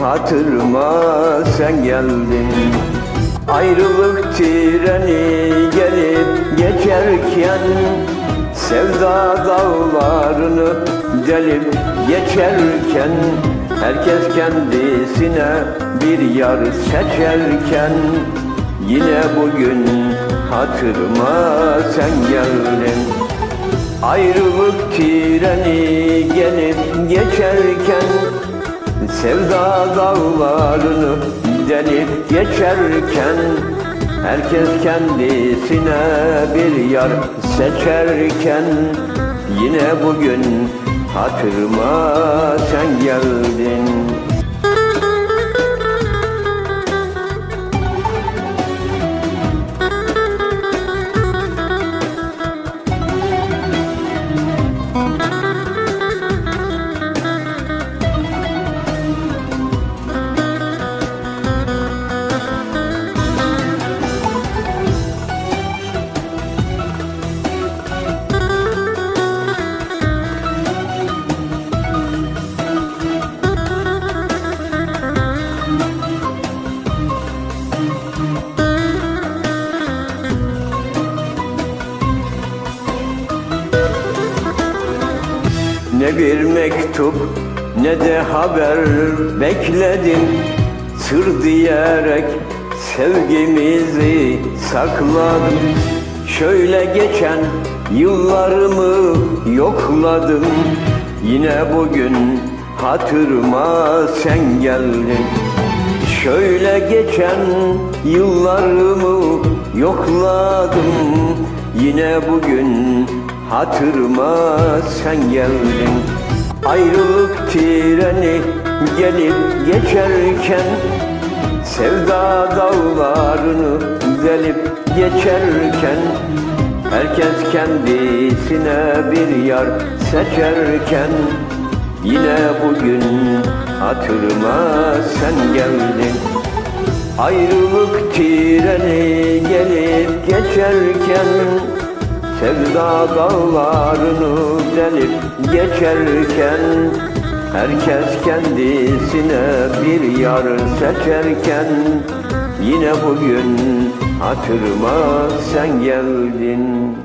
hatırıma sen geldin. Ayrılık treni gelip geçerken Sevda dağlarını delip geçerken Herkes kendisine bir yar seçerken Yine bugün hatırıma sen geldin. Ayrılık treni gelip geçerken Sevda dağlarını delip geçerken Herkes kendisine bir yar seçerken Yine bugün hatırıma sen geldin Ne bir mektup ne de haber bekledim. Sır diyerek sevgimizi sakladım. Şöyle geçen yıllarımı yokladım. Yine bugün hatırıma sen geldin. Şöyle geçen yıllarımı yokladım. Yine bugün hatırıma sen geldin. Ayrılık treni gelip geçerken Sevda dağlarını delip geçerken Herkes kendisine bir yar seçerken Yine bugün hatırıma sen geldin. Ayrılık treni gelip geçerken Sevda dağlarını delip geçerken Herkes kendisine bir yar seçerken Yine bugün hatırıma sen geldin